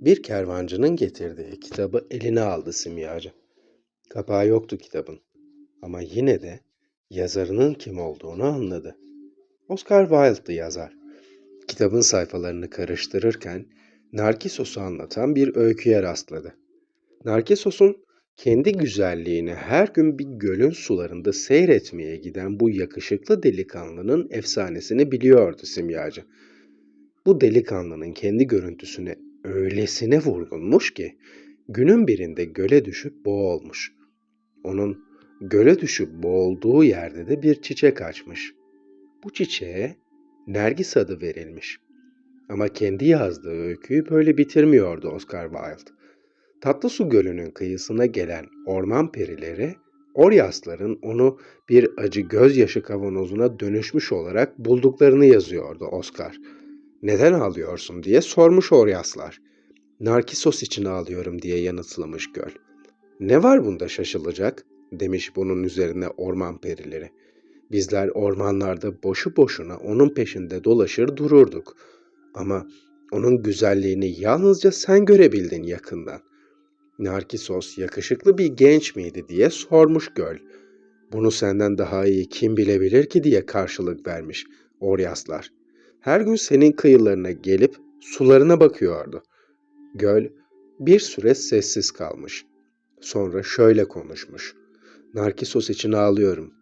Bir kervancının getirdiği kitabı eline aldı simyacı. Kapağı yoktu kitabın. Ama yine de yazarının kim olduğunu anladı. Oscar Wilde'dı yazar. Kitabın sayfalarını karıştırırken Narkissos'u anlatan bir öyküye rastladı. Narkissos'un kendi güzelliğini her gün bir gölün sularında seyretmeye giden bu yakışıklı delikanlının efsanesini biliyordu simyacı. Bu delikanlının kendi görüntüsüne öylesine vurgunmuş ki günün birinde göle düşüp boğulmuş. Onun göle düşüp boğulduğu yerde de bir çiçek açmış. Bu çiçeğe Nergis adı verilmiş. Ama kendi yazdığı öyküyü böyle bitirmiyordu Oscar Wilde. Tatlı Su Gölü'nün kıyısına gelen orman perileri, Oryasların onu bir acı gözyaşı kavanozuna dönüşmüş olarak bulduklarını yazıyordu Oscar. Neden ağlıyorsun diye sormuş Oryaslar. Narkisos için ağlıyorum diye yanıtlamış göl. Ne var bunda şaşılacak? demiş bunun üzerine orman perileri. Bizler ormanlarda boşu boşuna onun peşinde dolaşır dururduk. Ama onun güzelliğini yalnızca sen görebildin yakından. Narkisos yakışıklı bir genç miydi diye sormuş göl. Bunu senden daha iyi kim bilebilir ki diye karşılık vermiş Oryaslar. Her gün senin kıyılarına gelip sularına bakıyordu. Göl bir süre sessiz kalmış. Sonra şöyle konuşmuş. Narkisos için ağlıyorum.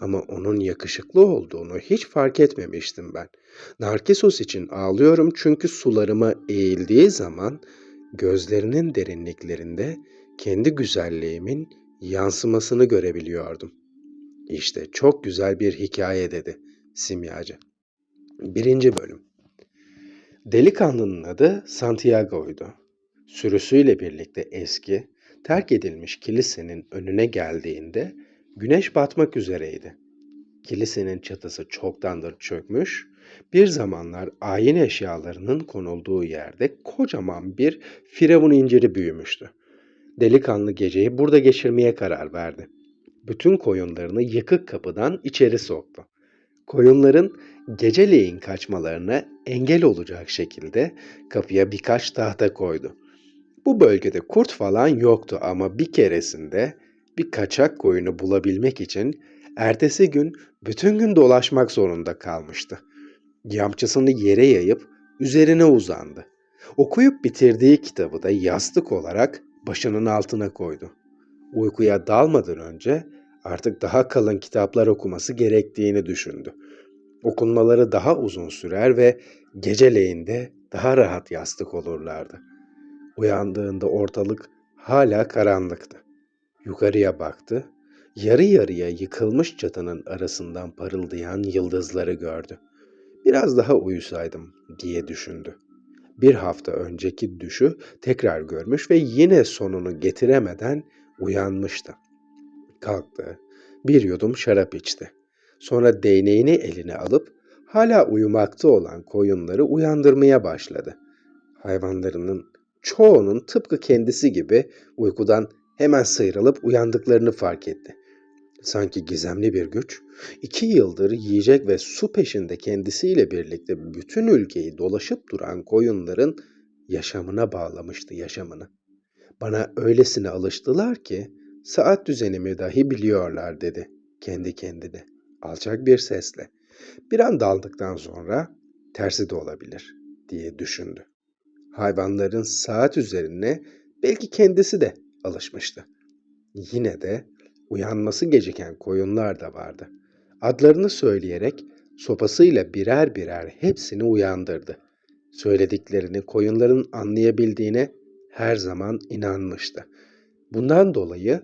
Ama onun yakışıklı olduğunu hiç fark etmemiştim ben. Narkisos için ağlıyorum çünkü sularıma eğildiği zaman gözlerinin derinliklerinde kendi güzelliğimin yansımasını görebiliyordum. İşte çok güzel bir hikaye dedi simyacı. Birinci bölüm Delikanlının adı Santiago'ydu. Sürüsüyle birlikte eski, terk edilmiş kilisenin önüne geldiğinde güneş batmak üzereydi. Kilisenin çatısı çoktandır çökmüş, bir zamanlar ayin eşyalarının konulduğu yerde kocaman bir firavun inciri büyümüştü. Delikanlı geceyi burada geçirmeye karar verdi. Bütün koyunlarını yıkık kapıdan içeri soktu. Koyunların geceleyin kaçmalarına engel olacak şekilde kapıya birkaç tahta koydu. Bu bölgede kurt falan yoktu ama bir keresinde bir kaçak koyunu bulabilmek için ertesi gün bütün gün dolaşmak zorunda kalmıştı. Yamçısını yere yayıp üzerine uzandı. Okuyup bitirdiği kitabı da yastık olarak başının altına koydu. Uykuya dalmadan önce artık daha kalın kitaplar okuması gerektiğini düşündü. Okunmaları daha uzun sürer ve geceleyinde daha rahat yastık olurlardı. Uyandığında ortalık hala karanlıktı. Yukarıya baktı, yarı yarıya yıkılmış çatının arasından parıldayan yıldızları gördü. Biraz daha uyusaydım diye düşündü. Bir hafta önceki düşü tekrar görmüş ve yine sonunu getiremeden uyanmıştı. Kalktı, bir yudum şarap içti. Sonra değneğini eline alıp hala uyumakta olan koyunları uyandırmaya başladı. Hayvanlarının çoğunun tıpkı kendisi gibi uykudan hemen sıyrılıp uyandıklarını fark etti. Sanki gizemli bir güç, iki yıldır yiyecek ve su peşinde kendisiyle birlikte bütün ülkeyi dolaşıp duran koyunların yaşamına bağlamıştı yaşamını. Bana öylesine alıştılar ki saat düzenimi dahi biliyorlar dedi kendi kendine alçak bir sesle. Bir an daldıktan sonra tersi de olabilir diye düşündü. Hayvanların saat üzerine belki kendisi de alışmıştı. Yine de uyanması geciken koyunlar da vardı. Adlarını söyleyerek sopasıyla birer birer hepsini uyandırdı. Söylediklerini koyunların anlayabildiğine her zaman inanmıştı. Bundan dolayı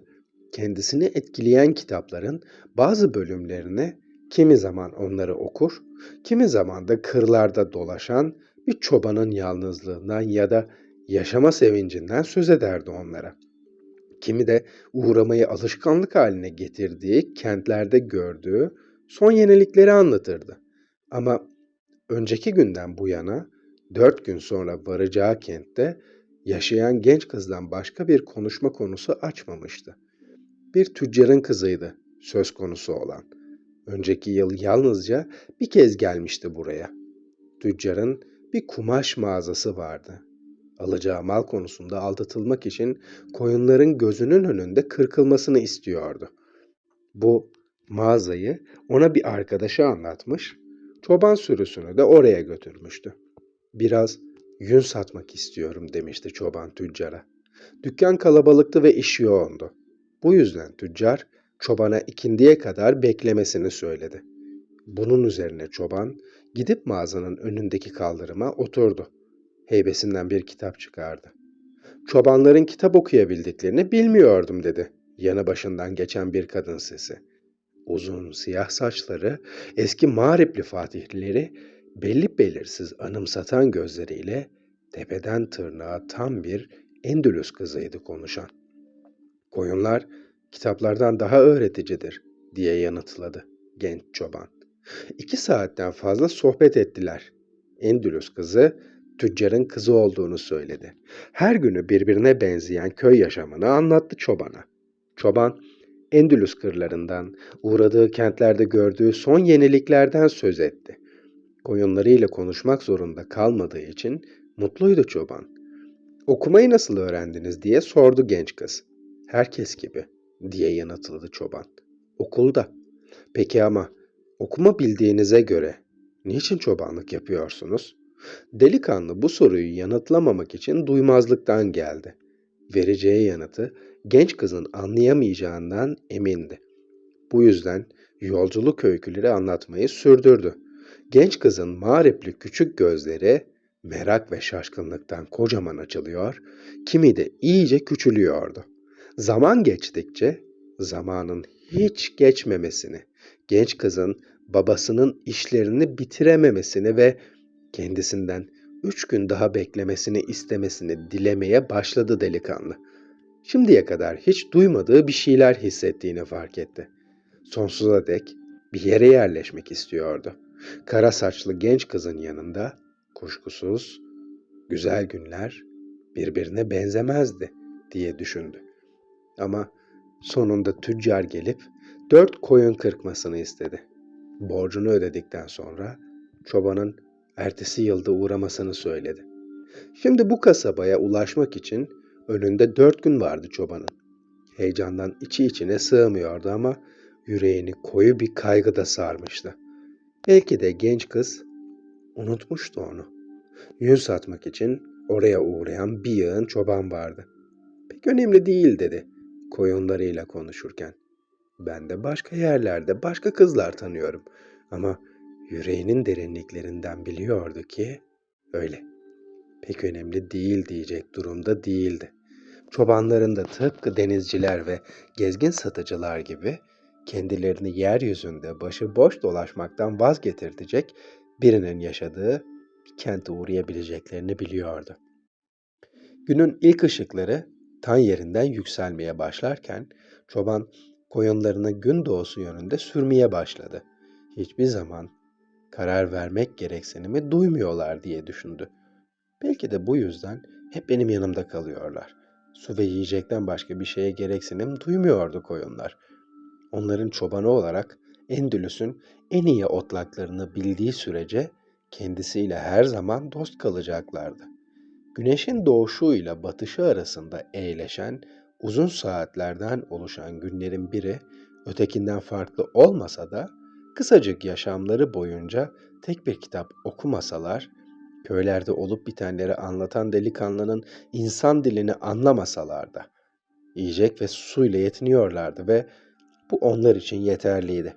kendisini etkileyen kitapların bazı bölümlerini kimi zaman onları okur, kimi zaman da kırlarda dolaşan bir çobanın yalnızlığından ya da yaşama sevincinden söz ederdi onlara. Kimi de uğramayı alışkanlık haline getirdiği kentlerde gördüğü son yenilikleri anlatırdı. Ama önceki günden bu yana dört gün sonra varacağı kentte yaşayan genç kızdan başka bir konuşma konusu açmamıştı. Bir tüccarın kızıydı söz konusu olan. Önceki yıl yalnızca bir kez gelmişti buraya. Tüccarın bir kumaş mağazası vardı. Alacağı mal konusunda aldatılmak için koyunların gözünün önünde kırkılmasını istiyordu. Bu mağazayı ona bir arkadaşı anlatmış, çoban sürüsünü de oraya götürmüştü. Biraz yün satmak istiyorum demişti çoban tüccara. Dükkan kalabalıktı ve iş yoğundu. Bu yüzden tüccar çobana ikindiye kadar beklemesini söyledi. Bunun üzerine çoban gidip mağazanın önündeki kaldırıma oturdu. Heybesinden bir kitap çıkardı. Çobanların kitap okuyabildiklerini bilmiyordum dedi. Yanı başından geçen bir kadın sesi. Uzun siyah saçları, eski mağripli fatihleri belli belirsiz anımsatan gözleriyle tepeden tırnağa tam bir Endülüs kızıydı konuşan. Koyunlar kitaplardan daha öğreticidir diye yanıtladı genç çoban. İki saatten fazla sohbet ettiler. Endülüs kızı tüccarın kızı olduğunu söyledi. Her günü birbirine benzeyen köy yaşamını anlattı çobana. Çoban Endülüs kırlarından, uğradığı kentlerde gördüğü son yeniliklerden söz etti. Koyunlarıyla konuşmak zorunda kalmadığı için mutluydu çoban. Okumayı nasıl öğrendiniz diye sordu genç kız. Herkes gibi diye yanıtladı çoban. Okulda. Peki ama okuma bildiğinize göre niçin çobanlık yapıyorsunuz? Delikanlı bu soruyu yanıtlamamak için duymazlıktan geldi. Vereceği yanıtı genç kızın anlayamayacağından emindi. Bu yüzden yolculuk öyküleri anlatmayı sürdürdü. Genç kızın mağripli küçük gözleri merak ve şaşkınlıktan kocaman açılıyor, kimi de iyice küçülüyordu. Zaman geçtikçe zamanın hiç geçmemesini, genç kızın babasının işlerini bitirememesini ve kendisinden üç gün daha beklemesini istemesini dilemeye başladı delikanlı. Şimdiye kadar hiç duymadığı bir şeyler hissettiğini fark etti. Sonsuza dek bir yere yerleşmek istiyordu. Kara saçlı genç kızın yanında kuşkusuz güzel günler birbirine benzemezdi diye düşündü. Ama sonunda tüccar gelip dört koyun kırkmasını istedi. Borcunu ödedikten sonra çobanın ertesi yılda uğramasını söyledi. Şimdi bu kasabaya ulaşmak için önünde dört gün vardı çobanın. Heyecandan içi içine sığmıyordu ama yüreğini koyu bir kaygı da sarmıştı. Belki de genç kız unutmuştu onu. Yün satmak için oraya uğrayan bir yığın çoban vardı. Pek önemli değil dedi koyunlarıyla konuşurken. Ben de başka yerlerde başka kızlar tanıyorum ama yüreğinin derinliklerinden biliyordu ki öyle. Pek önemli değil diyecek durumda değildi. Çobanların da tıpkı denizciler ve gezgin satıcılar gibi kendilerini yeryüzünde başı boş dolaşmaktan vazgetirtecek birinin yaşadığı bir kente uğrayabileceklerini biliyordu. Günün ilk ışıkları tan yerinden yükselmeye başlarken çoban koyunlarını gün doğusu yönünde sürmeye başladı. Hiçbir zaman karar vermek gereksinimi duymuyorlar diye düşündü. Belki de bu yüzden hep benim yanımda kalıyorlar. Su ve yiyecekten başka bir şeye gereksinim duymuyordu koyunlar. Onların çobanı olarak Endülüs'ün en iyi otlaklarını bildiği sürece kendisiyle her zaman dost kalacaklardı. Güneşin doğuşuyla batışı arasında eğleşen uzun saatlerden oluşan günlerin biri ötekinden farklı olmasa da kısacık yaşamları boyunca tek bir kitap okumasalar, köylerde olup bitenleri anlatan delikanlının insan dilini anlamasalar da yiyecek ve suyla yetiniyorlardı ve bu onlar için yeterliydi.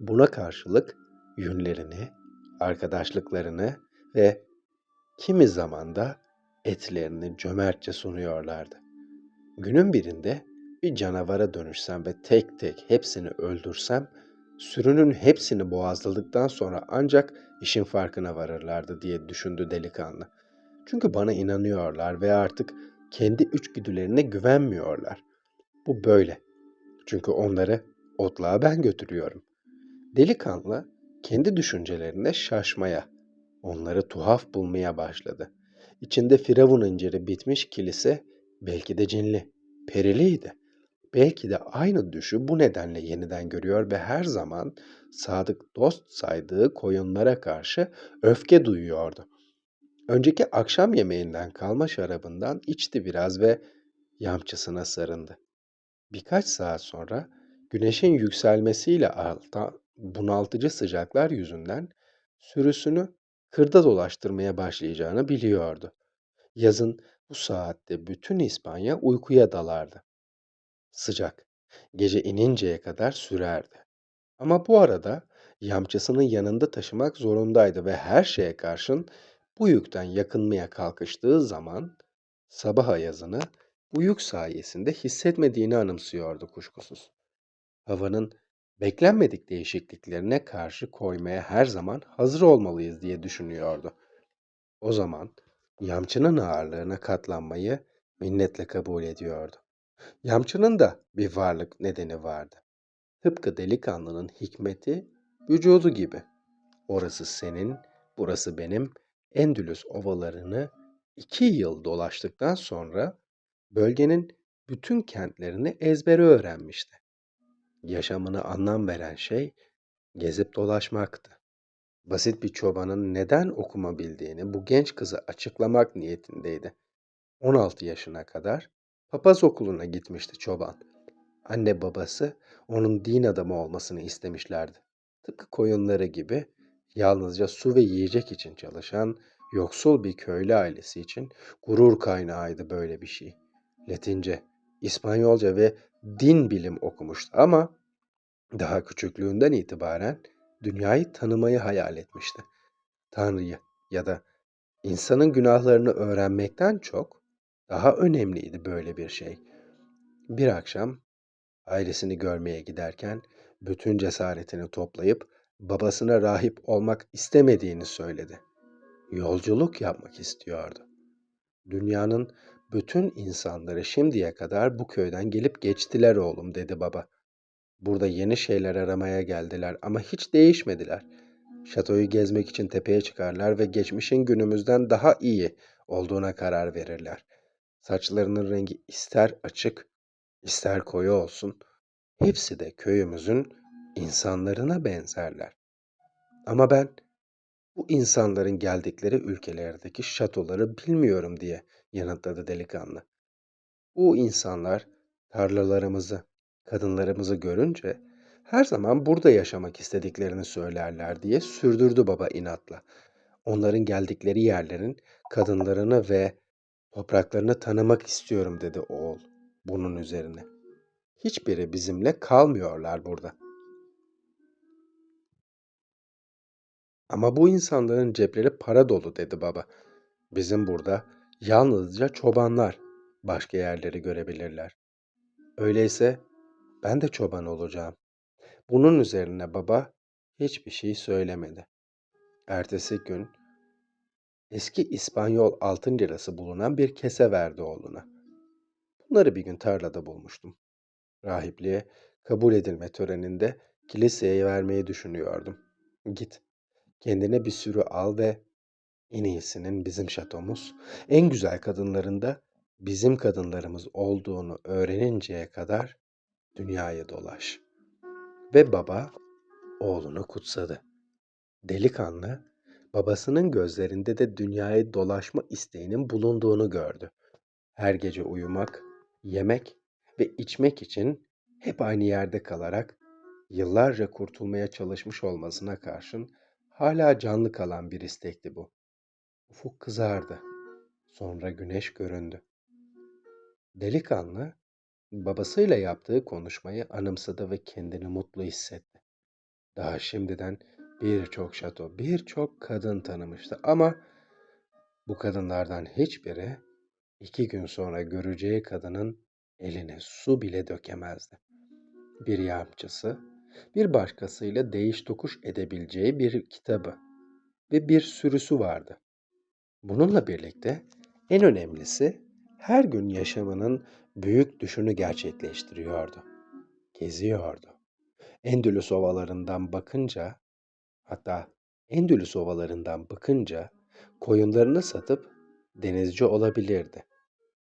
Buna karşılık yünlerini, arkadaşlıklarını ve kimi zaman da etlerini cömertçe sunuyorlardı. Günün birinde bir canavara dönüşsem ve tek tek hepsini öldürsem, sürünün hepsini boğazladıktan sonra ancak işin farkına varırlardı diye düşündü delikanlı. Çünkü bana inanıyorlar ve artık kendi içgüdülerine güvenmiyorlar. Bu böyle. Çünkü onları otluğa ben götürüyorum. Delikanlı kendi düşüncelerine şaşmaya, onları tuhaf bulmaya başladı. İçinde firavun inciri bitmiş kilise belki de cinli, periliydi. Belki de aynı düşü bu nedenle yeniden görüyor ve her zaman sadık dost saydığı koyunlara karşı öfke duyuyordu. Önceki akşam yemeğinden kalma şarabından içti biraz ve yamçısına sarındı. Birkaç saat sonra güneşin yükselmesiyle artan bunaltıcı sıcaklar yüzünden sürüsünü kırda dolaştırmaya başlayacağını biliyordu. Yazın bu saatte bütün İspanya uykuya dalardı. Sıcak, gece ininceye kadar sürerdi. Ama bu arada yamçısını yanında taşımak zorundaydı ve her şeye karşın bu yükten yakınmaya kalkıştığı zaman sabah ayazını bu yük sayesinde hissetmediğini anımsıyordu kuşkusuz. Havanın beklenmedik değişikliklerine karşı koymaya her zaman hazır olmalıyız diye düşünüyordu. O zaman yamçının ağırlığına katlanmayı minnetle kabul ediyordu. Yamçının da bir varlık nedeni vardı. Tıpkı delikanlının hikmeti vücudu gibi. Orası senin, burası benim. Endülüs ovalarını iki yıl dolaştıktan sonra bölgenin bütün kentlerini ezbere öğrenmişti. Yaşamına anlam veren şey gezip dolaşmaktı. Basit bir çobanın neden okuma bildiğini bu genç kıza açıklamak niyetindeydi. 16 yaşına kadar papaz okuluna gitmişti çoban. Anne babası onun din adamı olmasını istemişlerdi. Tıpkı koyunları gibi yalnızca su ve yiyecek için çalışan yoksul bir köylü ailesi için gurur kaynağıydı böyle bir şey. Latince, İspanyolca ve din bilim okumuştu ama daha küçüklüğünden itibaren dünyayı tanımayı hayal etmişti. Tanrı'yı ya da insanın günahlarını öğrenmekten çok daha önemliydi böyle bir şey. Bir akşam ailesini görmeye giderken bütün cesaretini toplayıp babasına rahip olmak istemediğini söyledi. Yolculuk yapmak istiyordu. Dünyanın bütün insanları şimdiye kadar bu köyden gelip geçtiler oğlum dedi baba. Burada yeni şeyler aramaya geldiler ama hiç değişmediler. Şatoyu gezmek için tepeye çıkarlar ve geçmişin günümüzden daha iyi olduğuna karar verirler. Saçlarının rengi ister açık, ister koyu olsun, hepsi de köyümüzün insanlarına benzerler. Ama ben bu insanların geldikleri ülkelerdeki şatoları bilmiyorum diye yanıtladı delikanlı. Bu insanlar tarlalarımızı, kadınlarımızı görünce her zaman burada yaşamak istediklerini söylerler diye sürdürdü baba inatla. Onların geldikleri yerlerin kadınlarını ve topraklarını tanımak istiyorum dedi oğul bunun üzerine. Hiçbiri bizimle kalmıyorlar burada. Ama bu insanların cepleri para dolu dedi baba. Bizim burada yalnızca çobanlar başka yerleri görebilirler. Öyleyse ben de çoban olacağım. Bunun üzerine baba hiçbir şey söylemedi. Ertesi gün eski İspanyol altın lirası bulunan bir kese verdi oğluna. Bunları bir gün tarlada bulmuştum. Rahipliğe kabul edilme töreninde kiliseye vermeyi düşünüyordum. Git, kendine bir sürü al ve en iyisinin bizim şatomuz, en güzel kadınlarında bizim kadınlarımız olduğunu öğreninceye kadar dünyayı dolaş. Ve baba oğlunu kutsadı. Delikanlı babasının gözlerinde de dünyayı dolaşma isteğinin bulunduğunu gördü. Her gece uyumak, yemek ve içmek için hep aynı yerde kalarak yıllarca kurtulmaya çalışmış olmasına karşın hala canlı kalan bir istekti bu. Ufuk kızardı. Sonra güneş göründü. Delikanlı babasıyla yaptığı konuşmayı anımsadı ve kendini mutlu hissetti. Daha şimdiden birçok şato, birçok kadın tanımıştı ama bu kadınlardan hiçbiri iki gün sonra göreceği kadının eline su bile dökemezdi. Bir yağmacısı, bir başkasıyla değiş tokuş edebileceği bir kitabı ve bir sürüsü vardı. Bununla birlikte en önemlisi her gün yaşamının büyük düşünü gerçekleştiriyordu. Geziyordu. Endülüs ovalarından bakınca, hatta Endülüs ovalarından bakınca koyunlarını satıp denizci olabilirdi.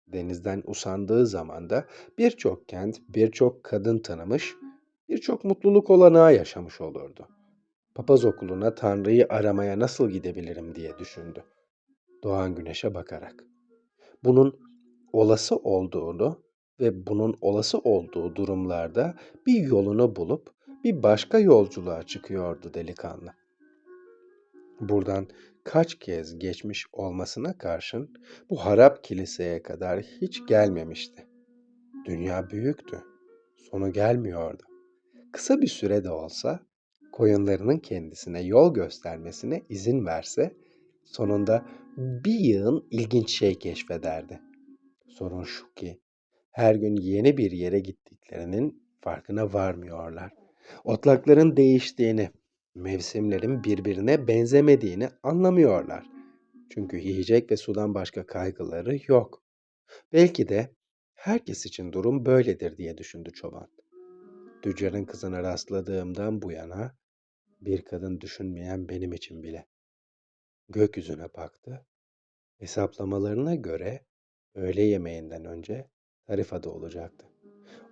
Denizden usandığı zaman da birçok kent, birçok kadın tanımış, birçok mutluluk olanağı yaşamış olurdu. Papaz okuluna Tanrı'yı aramaya nasıl gidebilirim diye düşündü. doğan güneşe bakarak. Bunun olası olduğunu ve bunun olası olduğu durumlarda bir yolunu bulup bir başka yolculuğa çıkıyordu delikanlı. Buradan kaç kez geçmiş olmasına karşın bu harap kiliseye kadar hiç gelmemişti. Dünya büyüktü. Sonu gelmiyordu. Kısa bir süre de olsa koyunlarının kendisine yol göstermesine izin verse sonunda bir yığın ilginç şey keşfederdi. Sorun şu ki her gün yeni bir yere gittiklerinin farkına varmıyorlar. Otlakların değiştiğini, mevsimlerin birbirine benzemediğini anlamıyorlar. Çünkü yiyecek ve sudan başka kaygıları yok. Belki de herkes için durum böyledir diye düşündü çoban. Tüccarın kızına rastladığımdan bu yana bir kadın düşünmeyen benim için bile. Gökyüzüne baktı. Hesaplamalarına göre öğle yemeğinden önce Tarifa'da olacaktı.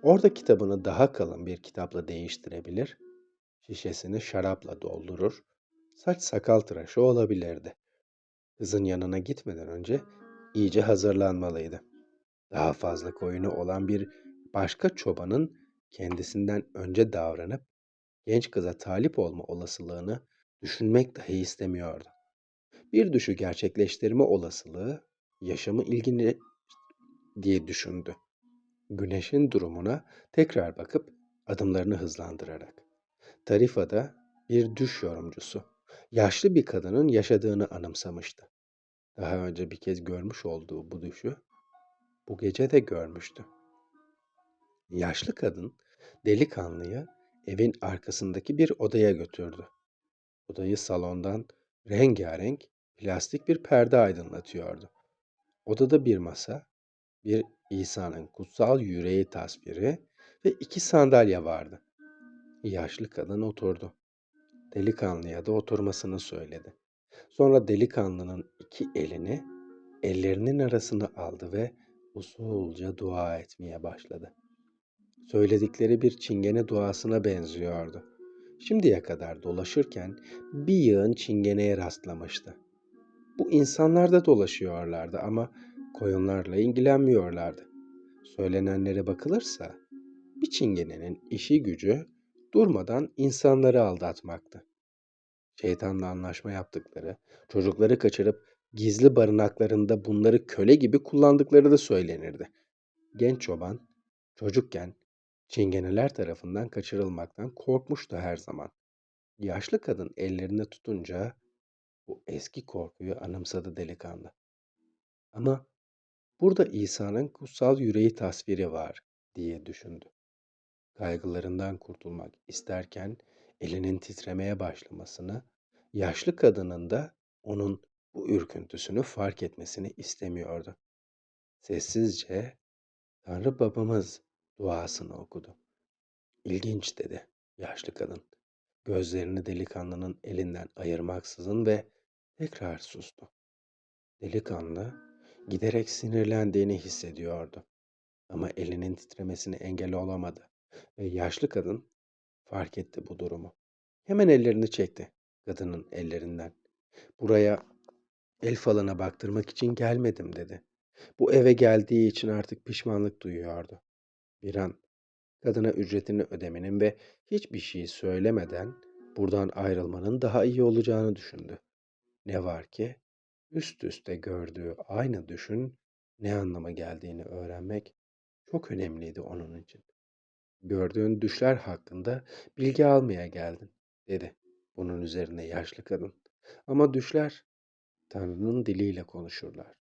Orada kitabını daha kalın bir kitapla değiştirebilir, şişesini şarapla doldurur, saç sakal tıraşı olabilirdi. Kızın yanına gitmeden önce iyice hazırlanmalıydı. Daha fazla koyunu olan bir başka çobanın kendisinden önce davranıp genç kıza talip olma olasılığını düşünmek dahi istemiyordu. Bir düşü gerçekleştirme olasılığı yaşamı ilgini diye düşündü. Güneşin durumuna tekrar bakıp adımlarını hızlandırarak. Tarifa'da bir düş yorumcusu, yaşlı bir kadının yaşadığını anımsamıştı. Daha önce bir kez görmüş olduğu bu düşü bu gece de görmüştü. Yaşlı kadın delikanlıyı evin arkasındaki bir odaya götürdü. Odayı salondan rengarenk plastik bir perde aydınlatıyordu. Odada bir masa, bir İsa'nın kutsal yüreği tasviri ve iki sandalye vardı. Yaşlı kadın oturdu. Delikanlıya da oturmasını söyledi. Sonra delikanlının iki elini ellerinin arasına aldı ve usulca dua etmeye başladı. Söyledikleri bir çingene duasına benziyordu. Şimdiye kadar dolaşırken bir yığın çingeneye rastlamıştı. Bu insanlar da dolaşıyorlardı ama koyunlarla ilgilenmiyorlardı. Söylenenlere bakılırsa bir çingenenin işi gücü durmadan insanları aldatmaktı. Şeytanla anlaşma yaptıkları, çocukları kaçırıp gizli barınaklarında bunları köle gibi kullandıkları da söylenirdi. Genç çoban çocukken çingeneler tarafından kaçırılmaktan korkmuştu her zaman. Yaşlı kadın ellerine tutunca bu eski korkuyu anımsadı delikanlı. Ama burada İsa'nın kutsal yüreği tasviri var diye düşündü. Kaygılarından kurtulmak isterken elinin titremeye başlamasını, yaşlı kadının da onun bu ürküntüsünü fark etmesini istemiyordu. Sessizce Tanrı babamız duasını okudu. İlginç dedi yaşlı kadın. Gözlerini delikanlının elinden ayırmaksızın ve tekrar sustu. Delikanlı giderek sinirlendiğini hissediyordu. Ama elinin titremesini engel olamadı ve yaşlı kadın fark etti bu durumu. Hemen ellerini çekti kadının ellerinden. Buraya el falına baktırmak için gelmedim dedi. Bu eve geldiği için artık pişmanlık duyuyordu. Bir an kadına ücretini ödemenin ve hiçbir şey söylemeden buradan ayrılmanın daha iyi olacağını düşündü. Ne var ki üst üste gördüğü aynı düşün ne anlama geldiğini öğrenmek çok önemliydi onun için. Gördüğün düşler hakkında bilgi almaya geldin, dedi. Bunun üzerine yaşlı kadın. Ama düşler Tanrı'nın diliyle konuşurlar.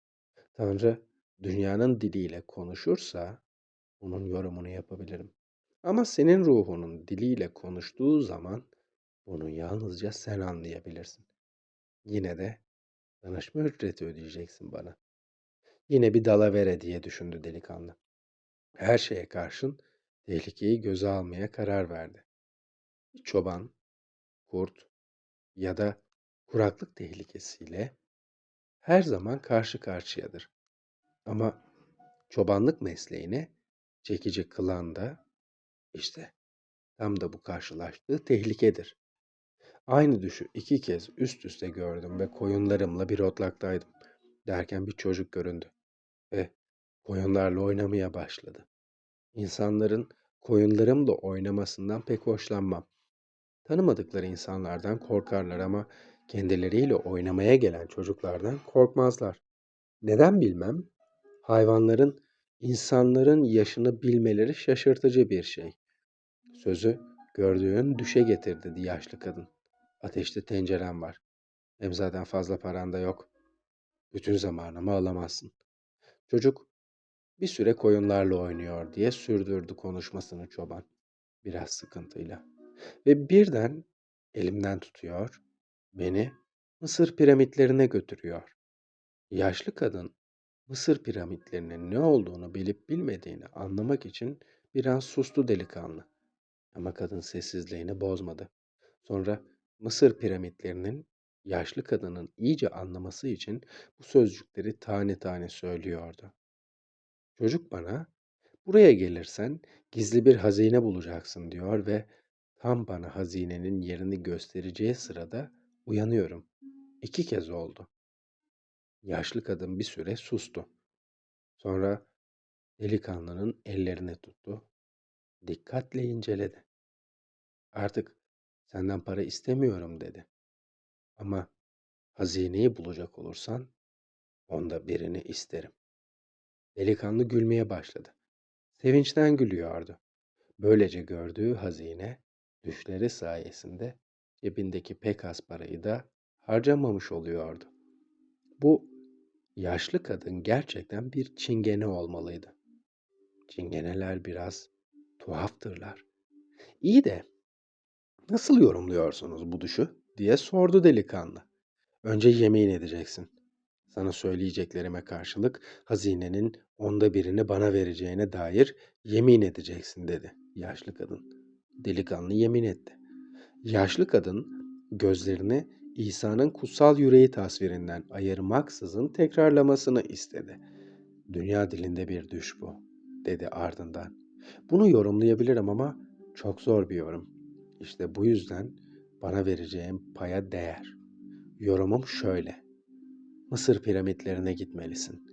Tanrı dünyanın diliyle konuşursa onun yorumunu yapabilirim. Ama senin ruhunun diliyle konuştuğu zaman bunu yalnızca sen anlayabilirsin. Yine de danışma ücreti ödeyeceksin bana. Yine bir dalavere diye düşündü delikanlı. Her şeye karşın tehlikeyi göze almaya karar verdi. Çoban, kurt ya da kuraklık tehlikesiyle her zaman karşı karşıyadır. Ama çobanlık mesleğini çekici kılan da işte tam da bu karşılaştığı tehlikedir. Aynı düşü iki kez üst üste gördüm ve koyunlarımla bir otlaktaydım. Derken bir çocuk göründü ve koyunlarla oynamaya başladı. İnsanların koyunlarımla oynamasından pek hoşlanmam. Tanımadıkları insanlardan korkarlar ama kendileriyle oynamaya gelen çocuklardan korkmazlar. Neden bilmem. Hayvanların insanların yaşını bilmeleri şaşırtıcı bir şey. Sözü gördüğün düşe getir dedi yaşlı kadın. Ateşte tencerem var. Hem zaten fazla paran da yok. Bütün zamanımı alamazsın. Çocuk bir süre koyunlarla oynuyor diye sürdürdü konuşmasını çoban. Biraz sıkıntıyla. Ve birden elimden tutuyor, beni Mısır piramitlerine götürüyor. Yaşlı kadın Mısır piramitlerinin ne olduğunu bilip bilmediğini anlamak için biraz sustu delikanlı. Ama kadın sessizliğini bozmadı. Sonra Mısır piramitlerinin yaşlı kadının iyice anlaması için bu sözcükleri tane tane söylüyordu. Çocuk bana, buraya gelirsen gizli bir hazine bulacaksın diyor ve tam bana hazinenin yerini göstereceği sırada uyanıyorum. İki kez oldu. Yaşlı kadın bir süre sustu. Sonra delikanlının ellerini tuttu. Dikkatle inceledi. Artık senden para istemiyorum dedi. Ama hazineyi bulacak olursan onda birini isterim. Delikanlı gülmeye başladı. Sevinçten gülüyordu. Böylece gördüğü hazine düşleri sayesinde cebindeki pek az parayı da harcamamış oluyordu. Bu yaşlı kadın gerçekten bir çingene olmalıydı. Çingeneler biraz tuhaftırlar. İyi de nasıl yorumluyorsunuz bu düşü diye sordu delikanlı. Önce yemin edeceksin. Sana söyleyeceklerime karşılık hazinenin onda birini bana vereceğine dair yemin edeceksin dedi yaşlı kadın. Delikanlı yemin etti. Yaşlı kadın gözlerini İsa'nın kutsal yüreği tasvirinden ayırmaksızın tekrarlamasını istedi. Dünya dilinde bir düş bu, dedi ardından. Bunu yorumlayabilirim ama çok zor bir yorum. İşte bu yüzden bana vereceğim paya değer. Yorumum şöyle. Mısır piramitlerine gitmelisin.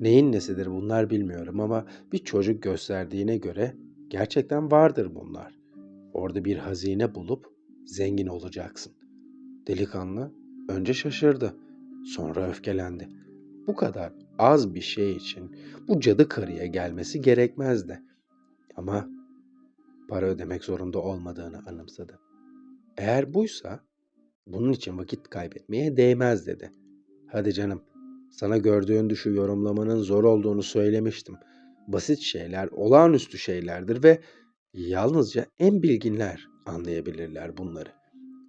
Neyin nesidir bunlar bilmiyorum ama bir çocuk gösterdiğine göre gerçekten vardır bunlar. Orada bir hazine bulup zengin olacaksın. Delikanlı önce şaşırdı, sonra öfkelendi. Bu kadar az bir şey için bu cadı karıya gelmesi gerekmezdi. Ama para ödemek zorunda olmadığını anımsadı. Eğer buysa bunun için vakit kaybetmeye değmez dedi. Hadi canım, sana gördüğün düşü yorumlamanın zor olduğunu söylemiştim. Basit şeyler olağanüstü şeylerdir ve yalnızca en bilginler anlayabilirler bunları.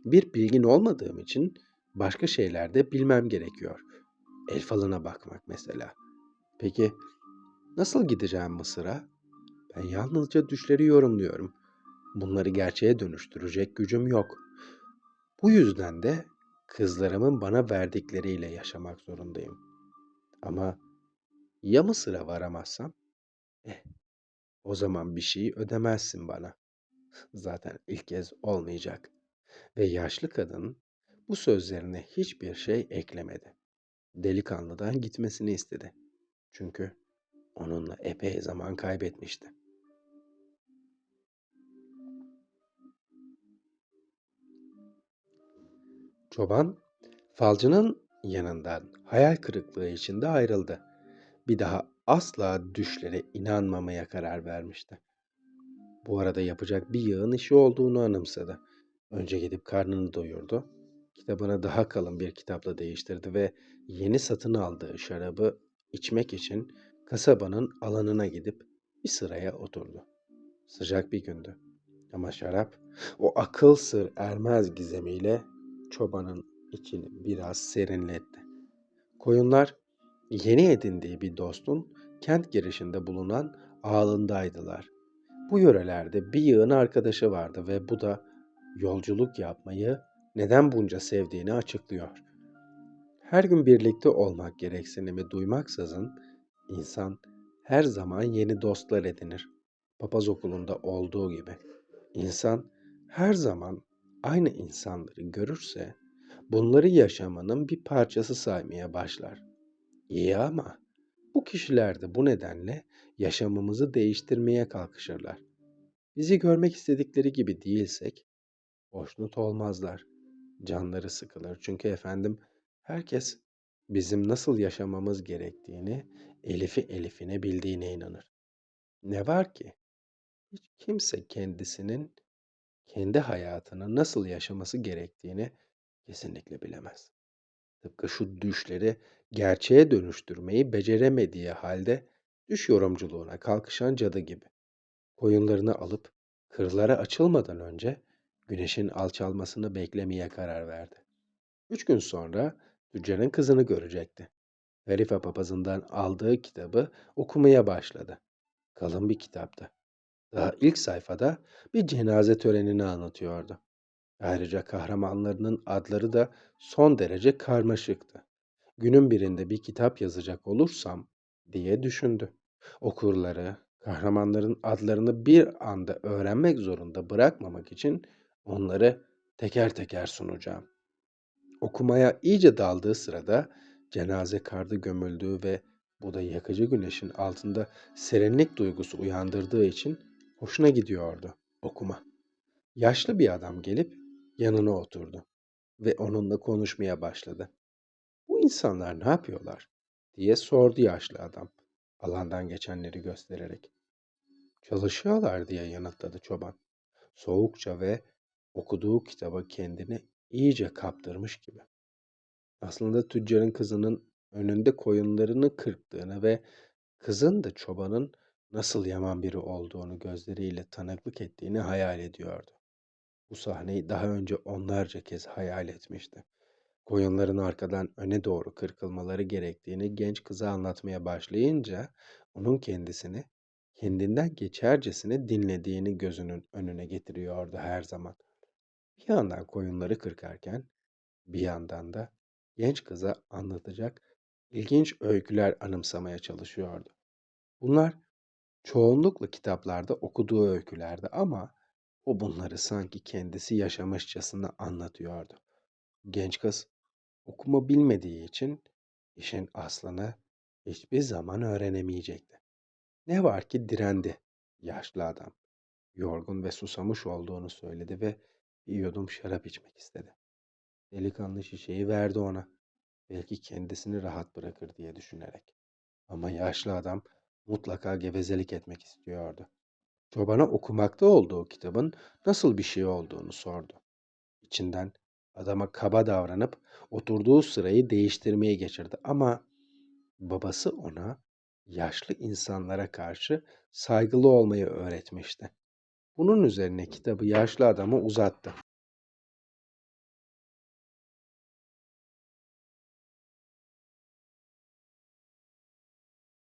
Bir bilgin olmadığım için başka şeyler de bilmem gerekiyor. El falına bakmak mesela. Peki nasıl gideceğim Mısır'a? Ben yalnızca düşleri yorumluyorum. Bunları gerçeğe dönüştürecek gücüm yok. Bu yüzden de kızlarımın bana verdikleriyle yaşamak zorundayım. Ama ya Mısır'a varamazsam? Eh, o zaman bir şey ödemezsin bana. Zaten ilk kez olmayacak. Ve yaşlı kadın bu sözlerine hiçbir şey eklemedi. Delikanlıdan gitmesini istedi. Çünkü onunla epey zaman kaybetmişti. Çoban falcının yanından hayal kırıklığı içinde ayrıldı. Bir daha asla düşlere inanmamaya karar vermişti. Bu arada yapacak bir yığın işi olduğunu anımsadı. Önce gidip karnını doyurdu. Kitabını daha kalın bir kitapla değiştirdi ve yeni satın aldığı şarabı içmek için kasabanın alanına gidip bir sıraya oturdu. Sıcak bir gündü. Ama şarap o akıl sır ermez gizemiyle çobanın içini biraz serinletti. Koyunlar yeni edindiği bir dostun kent girişinde bulunan ağalındaydılar. Bu yörelerde bir yığın arkadaşı vardı ve bu da yolculuk yapmayı neden bunca sevdiğini açıklıyor. Her gün birlikte olmak gereksinimi duymaksızın insan her zaman yeni dostlar edinir. Papaz okulunda olduğu gibi. İnsan her zaman aynı insanları görürse bunları yaşamanın bir parçası saymaya başlar. İyi ama bu kişiler de bu nedenle yaşamımızı değiştirmeye kalkışırlar. Bizi görmek istedikleri gibi değilsek hoşnut olmazlar. Canları sıkılır. Çünkü efendim herkes bizim nasıl yaşamamız gerektiğini elifi elifine bildiğine inanır. Ne var ki hiç kimse kendisinin kendi hayatını nasıl yaşaması gerektiğini kesinlikle bilemez. Tıpkı şu düşleri gerçeğe dönüştürmeyi beceremediği halde düş yorumculuğuna kalkışan cadı gibi. Koyunlarını alıp kırlara açılmadan önce güneşin alçalmasını beklemeye karar verdi. Üç gün sonra tüccarın kızını görecekti. Verife papazından aldığı kitabı okumaya başladı. Kalın bir kitaptı. Daha ilk sayfada bir cenaze törenini anlatıyordu. Ayrıca kahramanlarının adları da son derece karmaşıktı. Günün birinde bir kitap yazacak olursam diye düşündü. Okurları, kahramanların adlarını bir anda öğrenmek zorunda bırakmamak için onları teker teker sunacağım. Okumaya iyice daldığı sırada cenaze karda gömüldüğü ve bu da yakıcı güneşin altında serinlik duygusu uyandırdığı için hoşuna gidiyordu okuma. Yaşlı bir adam gelip yanına oturdu ve onunla konuşmaya başladı. Bu insanlar ne yapıyorlar? diye sordu yaşlı adam alandan geçenleri göstererek. Çalışıyorlar diye yanıtladı çoban. Soğukça ve okuduğu kitaba kendini iyice kaptırmış gibi. Aslında tüccarın kızının önünde koyunlarını kırptığını ve kızın da çobanın nasıl yaman biri olduğunu gözleriyle tanıklık ettiğini hayal ediyordu. Bu sahneyi daha önce onlarca kez hayal etmişti. Koyunların arkadan öne doğru kırkılmaları gerektiğini genç kıza anlatmaya başlayınca onun kendisini kendinden geçercesine dinlediğini gözünün önüne getiriyordu her zaman. Bir yandan koyunları kırkarken bir yandan da genç kıza anlatacak ilginç öyküler anımsamaya çalışıyordu. Bunlar çoğunlukla kitaplarda okuduğu öykülerdi ama o bunları sanki kendisi yaşamışçasına anlatıyordu. Genç kız okuma bilmediği için işin aslını hiçbir zaman öğrenemeyecekti. Ne var ki direndi yaşlı adam. Yorgun ve susamış olduğunu söyledi ve bir yudum şarap içmek istedi. Delikanlı şişeyi verdi ona. Belki kendisini rahat bırakır diye düşünerek. Ama yaşlı adam mutlaka gevezelik etmek istiyordu. Çobana okumakta olduğu kitabın nasıl bir şey olduğunu sordu. İçinden adama kaba davranıp oturduğu sırayı değiştirmeye geçirdi ama babası ona yaşlı insanlara karşı saygılı olmayı öğretmişti. Bunun üzerine kitabı yaşlı adama uzattı.